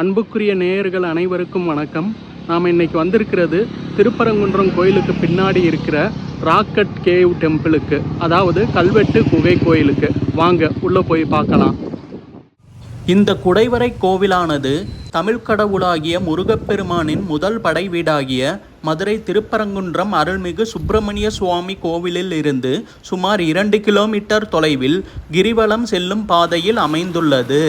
அன்புக்குரிய நேயர்கள் அனைவருக்கும் வணக்கம். நாம் இன்னைக்கு வந்திருக்கிறது திருப்பரங்குன்றம் கோயிலுக்கு பின்னாடி இருக்கிற ராக்கட் கேவ் டெம்பிளுக்கு அதாவது கல்வெட்டு குகை கோயிலுக்கு. வாங்க உள்ளே போய் பார்க்கலாம். இந்த குடைவரை கோவிலானது தமிழ் கடவுளாகிய முருகப்பெருமானின் முதல் படை வீடாகிய மதுரை திருப்பரங்குன்றம் அருள்மிகு சுப்பிரமணிய சுவாமி கோவிலில் இருந்து சுமார் இரண்டு கிலோமீட்டர் தொலைவில் கிரிவலம் செல்லும் பாதையில் அமைந்துள்ளது.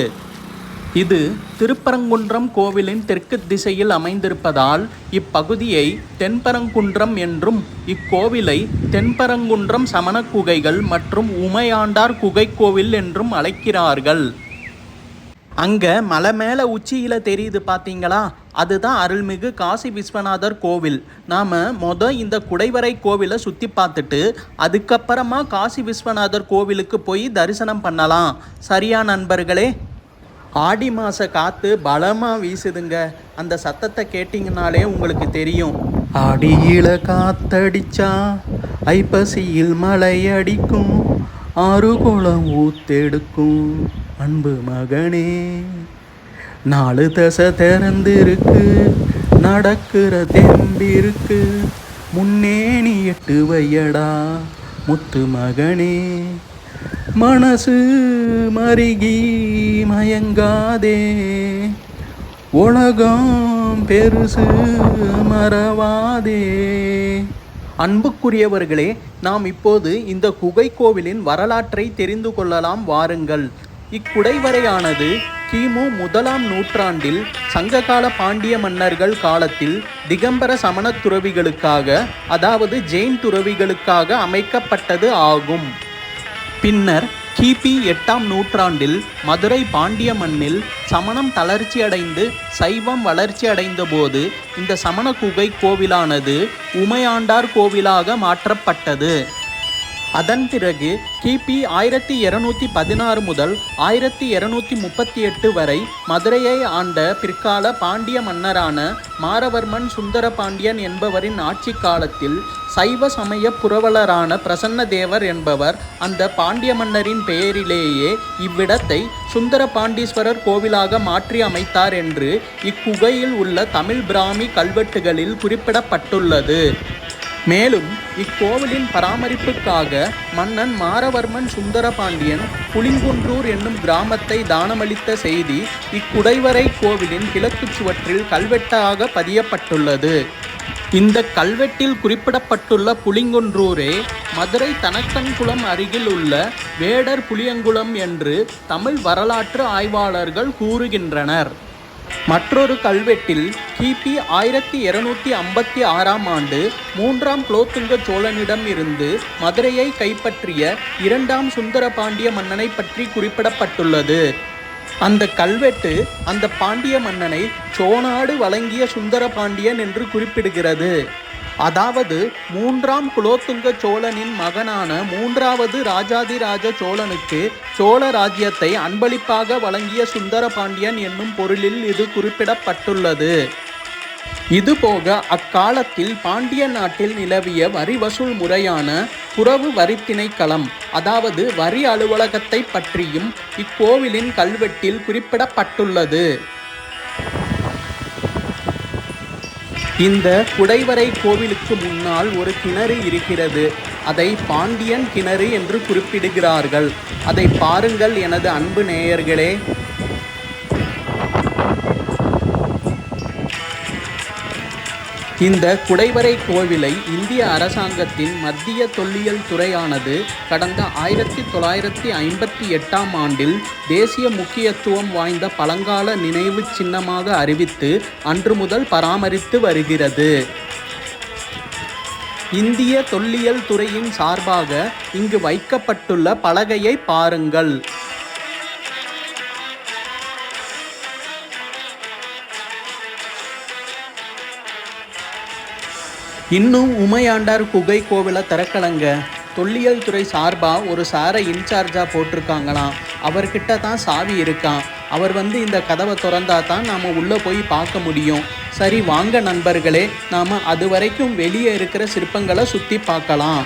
இது திருப்பரங்குன்றம் கோவிலின் தெற்கு திசையில் அமைந்திருப்பதால் இப்பகுதியை தென்பரங்குன்றம் என்றும் இக்கோவிலை தென்பரங்குன்றம் சமண குகைகள் மற்றும் உமையாண்டார் குகை கோவில் என்றும் அழைக்கிறார்கள். அங்க மலை மேல உச்சியில தெரியுது பாத்தீங்களா? அதுதான் அருள்மிகு காசி விஸ்வநாதர் கோவில். நாம மொத இந்த குடைவரை கோவிலை சுத்தி பார்த்துட்டு அதுக்கப்புறமா காசி விஸ்வநாதர் கோவிலுக்கு போய் தரிசனம் பண்ணலாம். சரியா நண்பர்களே? ஆடி மாத காற்று பலமாக வீசுதுங்க. அந்த சத்தத்தை கேட்டிங்கனாலே உங்களுக்கு தெரியும். ஆடியில காத்தடிச்சா ஐப்பசியில் மழை அடிக்கும். ஆறு குளம் ஊத்தெடுக்கும். அன்பு மகனே நாலு தசை திறந்திருக்கு. நடக்கிற தெம்பிருக்கு. முன்னே நீ எட்டு வையடா முத்து மகனே. மனசு மருகி மயங்காதே. உலகம் பெருசு மறவாதே. அன்புக்குரியவர்களே நாம் இப்போது இந்த குகை கோவிலின் வரலாற்றை தெரிந்து கொள்ளலாம் வாருங்கள். இக்குடைவரையானது கிமு முதலாம் நூற்றாண்டில் சங்ககால பாண்டிய மன்னர்கள் காலத்தில் திகம்பர சமணத் துறவிகளுக்காக அதாவது ஜெயின் துறவிகளுக்காக அமைக்கப்பட்டது ஆகும். பின்னர் கிபி எட்டாம் நூற்றாண்டில் மதுரை பாண்டிய மண்ணில் சமணம் தளர்ச்சியடைந்து சைவம் வளர்ச்சியடைந்த போது இந்த சமண குகை கோவிலானது உமையாண்டார் கோவிலாக மாற்றப்பட்டது. அதன் பிறகு கிபி ஆயிரத்தி இருநூத்தி பதினாறு முதல் ஆயிரத்தி இருநூத்தி முப்பத்தி எட்டு வரை மதுரையை ஆண்ட பிற்கால பாண்டிய மன்னரான மாரவர்மன் சுந்தர பாண்டியன் என்பவரின் ஆட்சி காலத்தில் சைவ சமய புரவலரான பிரசன்ன தேவர் என்பவர் அந்த பாண்டிய மன்னரின் பெயரிலேயே இவ்விடத்தை சுந்தர பாண்டீஸ்வரர் கோவிலாக மாற்றி அமைத்தார் என்று இக்குகையில் உள்ள தமிழ் பிராமி கல்வெட்டுகளில் குறிப்பிடப்பட்டுள்ளது. மேலும் இக்கோவிலின் பராமரிப்புக்காக மன்னன் மாரவர்மன் சுந்தரபாண்டியன் புலிங்குன்றூர் என்னும் கிராமத்தை தானமளித்த செய்தி இக்குடைவரை கோவிலின் கிழக்குச் சுவற்றில் கல்வெட்டாக பதியப்பட்டுள்ளது. இந்த கல்வெட்டில் குறிப்பிடப்பட்டுள்ள புலிங்குன்றூரே மதுரை தனக்கன்குளம் அருகில் உள்ள வேடர் புளியங்குளம் என்று தமிழ் வரலாற்று ஆய்வாளர்கள் கூறுகின்றனர். மற்றொரு கல்வெட்டில் கிபி ஆயிரத்தி இருநூத்தி ஐம்பத்தி ஆறாம் ஆண்டு மூன்றாம் குலோத்துங்க சோழனிடம் இருந்து மதுரையை கைப்பற்றிய இரண்டாம் சுந்தர பாண்டிய மன்னனை பற்றி குறிப்பிடப்பட்டுள்ளது. அந்த கல்வெட்டு அந்த பாண்டிய மன்னனை சோனாடு வழங்கிய சுந்தர பாண்டியன் என்று குறிப்பிடுகிறது. அதாவது மூன்றாம் குலோத்துங்க சோழனின் மகனான மூன்றாவது ராஜாதிராஜ சோழனுக்கு சோழ ராஜ்யத்தை அன்பளிப்பாக வழங்கிய சுந்தர பாண்டியன் என்னும் பொருளில் இது குறிப்பிடப்பட்டுள்ளது. இதுபோக அக்காலத்தில் பாண்டிய நாட்டில் நிலவிய வரி வசூல் முறையான புறவு வரி திணைக்களம் அதாவது வரி அலுவலகத்தை பற்றியும் இக்கோவிலின் கல்வெட்டில் குறிப்பிடப்பட்டுள்ளது. இந்த குடைவரை கோவிலுக்கு முன்னால் ஒரு கிணறு இருக்கிறது. அதை பாண்டியன் கிணறு என்று குறிப்பிடுகிறார்கள். அதை பாருங்கள் எனது அன்பு நேயர்களே. இந்த குடைவரை கோவிலை இந்திய அரசாங்கத்தின் மத்திய தொல்லியல் துறையானது கடந்த ஆயிரத்தி தொள்ளாயிரத்தி ஐம்பத்தி எட்டாம் ஆண்டில் தேசிய முக்கியத்துவம் வாய்ந்த பழங்கால நினைவு சின்னமாக அறிவித்து அன்று முதல் பராமரித்து வருகிறது. இந்திய தொல்லியல் துறையின் சார்பாக இங்கு வைக்கப்பட்டுள்ள பலகையை பாருங்கள். இன்னும் உமையாண்டார் குகை கோவிலை தரக்கலங்க தொல்லியல் துறை சார்பாக ஒரு சாரை இன்சார்ஜாக போட்டிருக்காங்களாம் அவர்கிட்ட தான் சாவி இருக்கான் அவர் வந்து இந்த கதவை திறந்தா தான் நாம் உள்ளே போய் பார்க்க முடியும். சரி வாங்க நண்பர்களே நாம் அது வரைக்கும் வெளியே இருக்கிற சிற்பங்களை சுற்றி பார்க்கலாம்.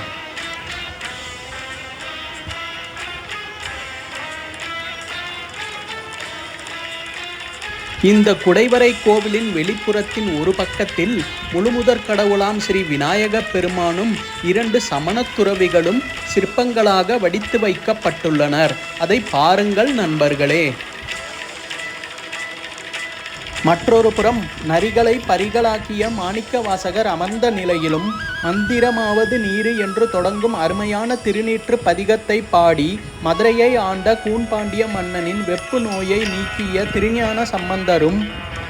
இந்த குடைவரை கோவிலின் வெளிப்புறத்தின் ஒரு பக்கத்தில் முழுமுதற் கடவுளாம் ஸ்ரீ விநாயகப் பெருமானும் இரண்டு சமணத்துறவிகளும் சிற்பங்களாக வடித்து வைக்கப்பட்டுள்ளனர். அதை பாருங்கள் நண்பர்களே. மற்றொரு புறம் நரிகளை பரிகளாக்கிய மாணிக்க வாசகர் அமர்ந்த நிலையிலும் மந்திரமாவது நீரு என்று தொடங்கும் அருமையான திருநீற்று பதிகத்தை பாடி மதுரையை ஆண்ட கூன்பாண்டிய மன்னனின் வெப்பு நோயை நீக்கிய திருஞான சம்பந்தரும்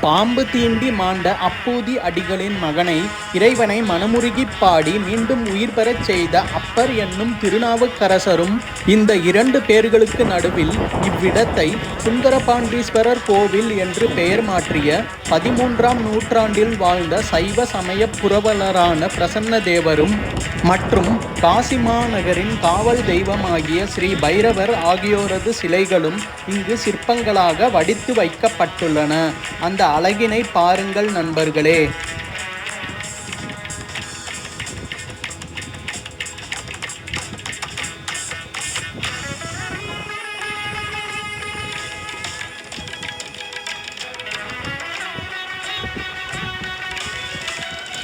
பாம்பு தீண்டி மாண்ட அப்பூதி அடிகளின் மகனை இறைவனை மனமுருகி பாடி மீண்டும் உயிர் பெறச் செய்த அப்பர் என்னும் திருநாவுக்கரசரும் இந்த இரண்டு பேர்களுக்கு நடுவில் இவ்விடத்தை சுந்தரபாண்டீஸ்வரர் கோவில் என்று பெயர் மாற்றிய பதிமூன்றாம் நூற்றாண்டில் வாழ்ந்த சைவ சமய புரவலரான பிரசன்ன தேவரும் மற்றும் காசி மாநகரின் காவல் தெய்வமாகிய ஸ்ரீ பைரவர் ஆகியோரது சிலைகளும் இங்கு சிற்பங்களாக வடித்து வைக்கப்பட்டுள்ளன. அந்த அழகினை பாருங்கள் நண்பர்களே.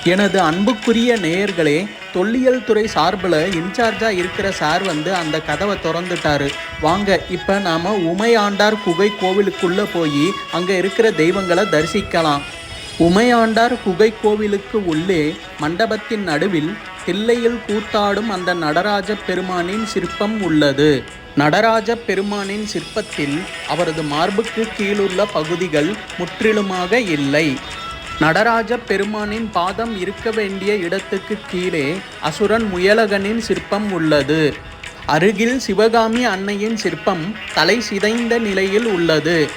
எனது அன்புக்குரிய நேயர்களே தொல்லியல் துறை சார்பில் இன்சார்ஜாக இருக்கிற சார் வந்து அந்த கதவை திறந்துட்டாரு. வாங்க இப்போ நாம் உமையாண்டார் குகை கோவிலுக்குள்ளே போய் அங்கே இருக்கிற தெய்வங்களை தரிசிக்கலாம். உமையாண்டார் குகை கோவிலுக்கு உள்ளே மண்டபத்தின் நடுவில் தில்லையில் கூத்தாடும் அந்த நடராஜ பெருமானின் சிற்பம் உள்ளது. நடராஜ பெருமானின் சிற்பத்தில் அவரது மார்புக்கு கீழுள்ள பகுதிகள் முற்றிலுமாக இல்லை. நடராஜ பெருமானின் பாதம் இருக்க வேண்டிய இடத்துக்கு கீழே அசுரன் முயலகனின் சிற்பம் உள்ளது. அருகில் சிவகாமி அன்னையின் சிற்பம் தலை சிதைந்த நிலையில் உள்ளது.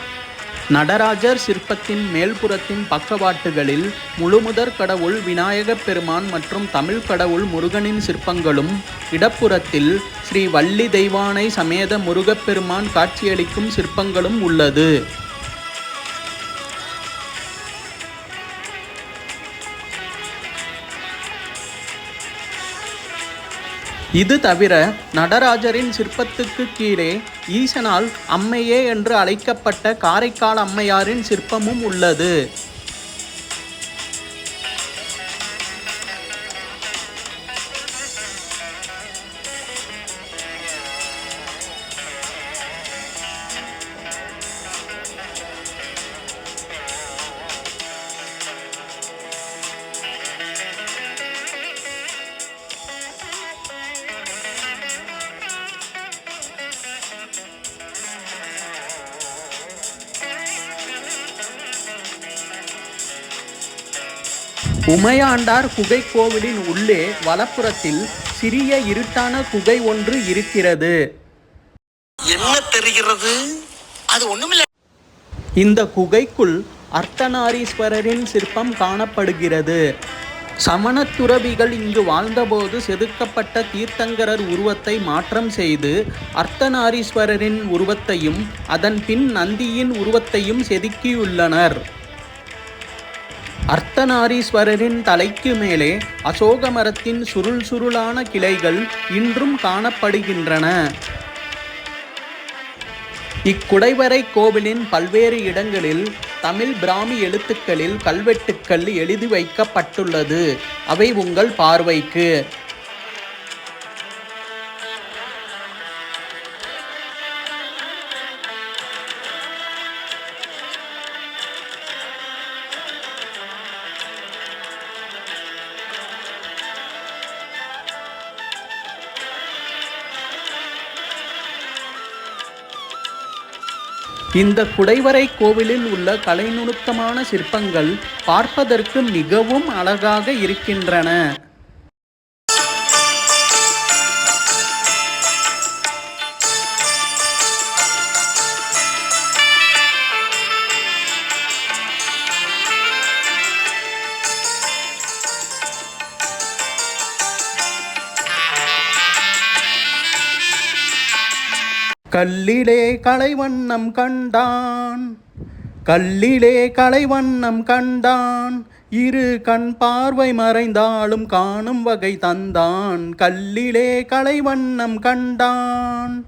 நடராஜர் சிற்பத்தின் மேல்புறத்தின் பக்கவாட்டுகளில் முழுமுதற் கடவுள் விநாயகப் பெருமான் மற்றும் தமிழ் கடவுள் முருகனின் சிற்பங்களும் இடப்புறத்தில் ஸ்ரீ வள்ளி தெய்வானை சமேத முருகப்பெருமான் காட்சியளிக்கும் சிற்பங்களும் உள்ளது. இது தவிர நடராஜரின் சிற்பத்துக்கு கீழே ஈசனால் அம்மையே என்று அழைக்கப்பட்ட காரைக்கால் அம்மையாரின் சிற்பமும் உள்ளது. உமையாண்டார் குகை கோவிலின் உள்ளே வலப்புறத்தில் சிறிய இருட்டான குகை ஒன்று இருக்கிறது. என்ன தெரிகிறது? அது ஒண்ணுமில்ல. இந்த குகைக்குள் அர்த்தநாரீஸ்வரரின் சிற்பம் காணப்படுகிறது. சமணத் துறவிகள் இங்கு வாழ்ந்தபோது செதுக்கப்பட்ட தீர்த்தங்கரர் உருவத்தை மாற்றம் செய்து அர்த்தநாரீஸ்வரரின் உருவத்தையும் அதன் பின் நந்தியின் உருவத்தையும் செதுக்கியுள்ளனர். அர்த்தநாரீஸ்வரரின் தலைக்கு மேலே அசோக மரத்தின் சுருள் சுருளான கிளைகள் இன்றும் காணப்படுகின்றன. இக்குடைவரை கோவிலின் பல்வேறு இடங்களில் தமிழ் பிராமி எழுத்துக்களில் கல்வெட்டுக்கள் எழுதி வைக்கப்பட்டுள்ளது. அவை உங்கள் பார்வைக்கு. இந்த குடைவரை கோவிலில் உள்ள கலைநுணுக்கமான சிற்பங்கள் பார்ப்பதற்கு மிகவும் அழகாக இருக்கின்றன. கல்லிலே கலைவண்ணம் கண்டான். கல்லிலே கலைவண்ணம் கண்டான். இரு கண் பார்வை மறைந்தாலும் காணும் வகை தந்தான். கல்லிலே கலைவண்ணம் கண்டான்.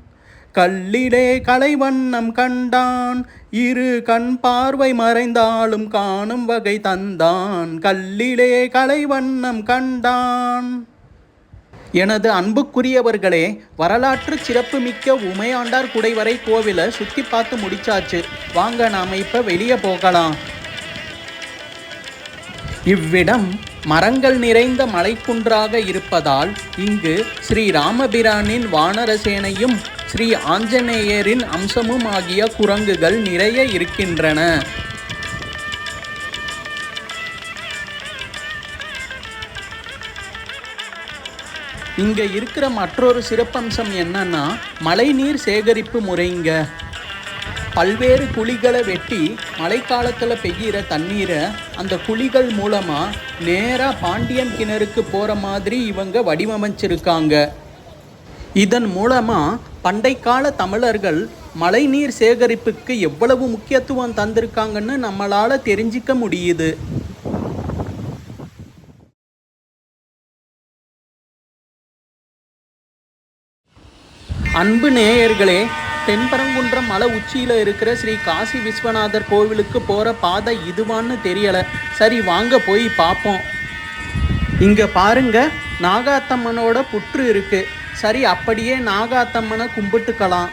கல்லிலே கலைவண்ணம் கண்டான். இரு கண் பார்வை மறைந்தாலும் காணும் வகை தந்தான். கல்லிலே கலைவண்ணம் கண்டான். எனது அன்புக்குரியவர்களே வரலாற்று சிறப்புமிக்க உமையாண்டார் குடைவரை கோவிலை சுற்றி பார்த்து முடிச்சாச்சு. வாங்க நாம் இப்போ வெளியே போகலாம். இவ்விடம் மரங்கள் நிறைந்த மலைக்குன்றாக இருப்பதால் இங்கு ஸ்ரீ ராமபிரானின் வானரசேனையும் ஸ்ரீ ஆஞ்சநேயரின் அம்சமும் ஆகிய குரங்குகள் நிறைய இருக்கின்றன. இங்கே இருக்கிற மற்றொரு சிறப்பம்சம் என்னன்னா மழைநீர் சேகரிப்பு முறைங்க. பல்வேறு குழிகளை வெட்டி மழைக்காலத்தில் பெய்கிற தண்ணீரை அந்த குழிகள் மூலமாக நேராக பாண்டியன் கிணறுக்கு போகிற மாதிரி இவங்க வடிவமைச்சிருக்காங்க. இதன் மூலமாக பண்டைக்கால தமிழர்கள் மழைநீர் சேகரிப்புக்கு எவ்வளவு முக்கியத்துவம் தந்திருக்காங்கன்னு நம்மளால் தெரிஞ்சிக்க முடியுது. அன்பு நேயர்களே தென்பரங்குன்றம் மலை உச்சியில் இருக்கிற ஸ்ரீ காசி விஸ்வநாதர் கோவிலுக்கு போகிற பாதை இதுவான்னு தெரியலை. சரி வாங்க போய் பார்ப்போம் இங்கே பாருங்க நாகாத்தம்மனோட புற்று இருக்குது சரி அப்படியே நாகாத்தம்மனை கும்பிட்டுக்கலாம்.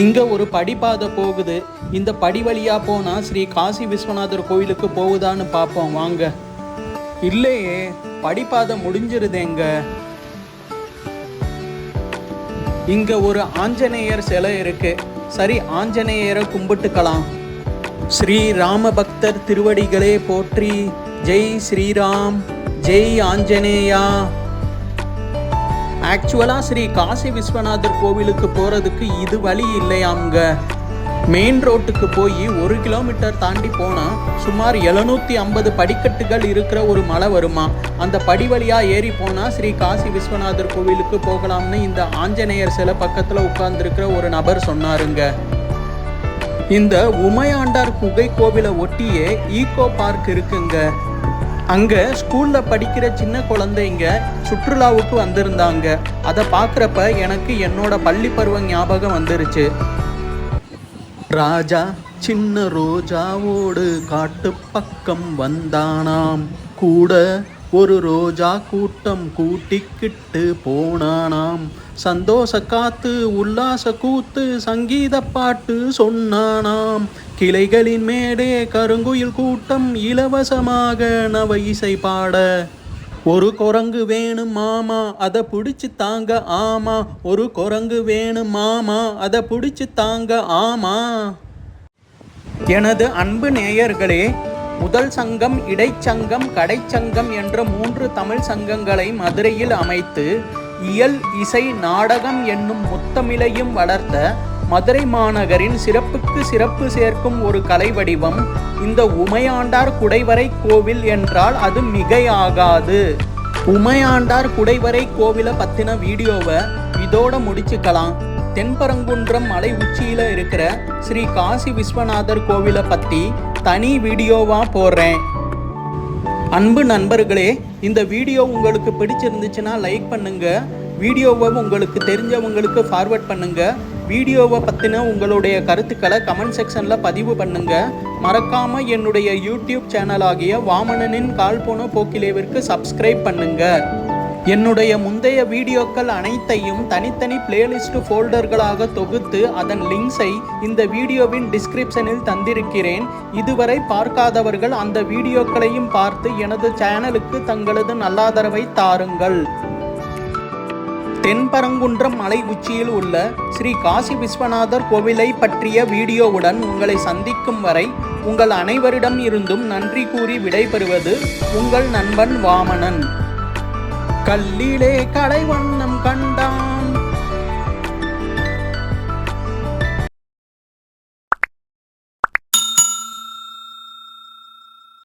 இங்கே ஒரு படிப்பாதை போகுது. இந்த படி வழியாக போனால் ஸ்ரீ காசி விஸ்வநாதர் கோயிலுக்கு போகுதான்னு பார்ப்போம் வாங்க. இல்லையே படிப்பாதை முடிஞ்சிருதேங்க இங்க ஒரு ஆஞ்சநேயர் சிலை இருக்கு. சரி ஆஞ்சநேயரை கும்பிட்டுக்கலாம். ஸ்ரீ ராம பக்தர் திருவடிகளே போற்றி. ஜெய் ஸ்ரீராம் ஜெய் ஆஞ்சநேயா. ஆக்சுவலாக ஸ்ரீ காசி விஸ்வநாதர் கோவிலுக்கு போகிறதுக்கு இது வழி இல்லையாங்க. மெயின் ரோட்டுக்கு போய் ஒரு கிலோமீட்டர் தாண்டி போனால் சுமார் எழுநூற்றி ஐம்பது படிக்கட்டுகள் இருக்கிற ஒரு மலை வருமா? அந்த படி வழியாக ஏறி போனால் ஸ்ரீ காசி விஸ்வநாதர் கோவிலுக்கு போகலாம்னு இந்த ஆஞ்சநேயர் சிலை பக்கத்தில் உட்கார்ந்துருக்கிற ஒரு நபர் சொன்னாருங்க. இந்த உமையாண்டார் குகை கோவிலை ஒட்டியே ஈகோ பார்க் இருக்குங்க. அங்கே ஸ்கூலில் படிக்கிற சின்ன குழந்தைங்க சுற்றுலாவுக்கு வந்திருந்தாங்க. அதை பார்க்குறப்ப எனக்கு என்னோட பள்ளி பருவம் ஞாபகம் வந்துருச்சு. ராஜா சின்ன ரோஜாவோடு காட்டு பக்கம் வந்தானாம். கூட ஒரு ரோஜா கூட்டம் கூட்டிக்கிட்டு போனானாம். சந்தோஷ காத்து உல்லாச கூத்து சங்கீத பாட்டு சொன்னானாம். கிளைகளின் மேடே கருங்குயில் கூட்டம் இலவசமாக நவ இசை பாட. ஒரு குரங்கு வேணும் மாமா அதை பிடிச்சி தாங்க ஆமா. ஒரு குரங்கு வேணும் மாமா அதை பிடிச்சி தாங்க ஆமா. எனது அன்பு நேயர்களே முதல் சங்கம் இடைச்சங்கம் கடைச்சங்கம் என்ற மூன்று தமிழ் சங்கங்களை மதுரையில் அமைத்து இயல் இசை நாடகம் என்னும் முத்தமிழையும் வளர்த்த மதுரை மாநகரின் சிறப்புக்கு சிறப்பு சேர்க்கும் ஒரு கலை வடிவம் இந்த உமையாண்டார் குடைவரை கோவில் என்றால் அது மிகையாகாது. உமையாண்டார் குடைவரை கோவிலை பற்றின வீடியோவை இதோட முடிச்சுக்கலாம். தென்பரங்குன்றம் மலை உச்சியில் இருக்கிற ஸ்ரீ காசி விஸ்வநாதர் கோவிலை பற்றி தனி வீடியோவாக போடுறேன். அன்பு நண்பர்களே இந்த வீடியோ உங்களுக்கு பிடிச்சிருந்துச்சுன்னா லைக் பண்ணுங்க. வீடியோவை உங்களுக்கு தெரிஞ்சவங்களுக்கு ஃபார்வர்ட் பண்ணுங்க. வீடியோவை பற்றின உங்களுடைய கருத்துக்களை கமெண்ட் செக்ஷனில் பதிவு பண்ணுங்க. மறக்காமல் என்னுடைய யூடியூப் சேனல் ஆகிய வாமனனின் கால் போன போக்கிலேவிற்கு சப்ஸ்கிரைப் பண்ணுங்கள் என்னுடைய முந்தைய வீடியோக்கள் அனைத்தையும் தனித்தனி பிளேலிஸ்ட் ஃபோல்டர்களாக தொகுத்து அதன் லிங்க்ஸை இந்த வீடியோவின் டிஸ்கிரிப்ஷனில் தந்திருக்கிறேன். இதுவரை பார்க்காதவர்கள் அந்த வீடியோக்களையும் பார்த்து எனது சேனலுக்கு தங்களது நல்லாதரவை தாருங்கள். தென்பரங்குன்றம் மலை உச்சியில் உள்ள ஸ்ரீ காசி விஸ்வநாதர் கோவிலை பற்றிய வீடியோவுடன் உங்களை சந்திக்கும் வரை உங்கள் அனைவரிடம் இருந்தும் நன்றி கூறி விடைபெறுவது உங்கள் நண்பன் வாமனன். கல்லிலே கலைவண்ணம் கண்டான்.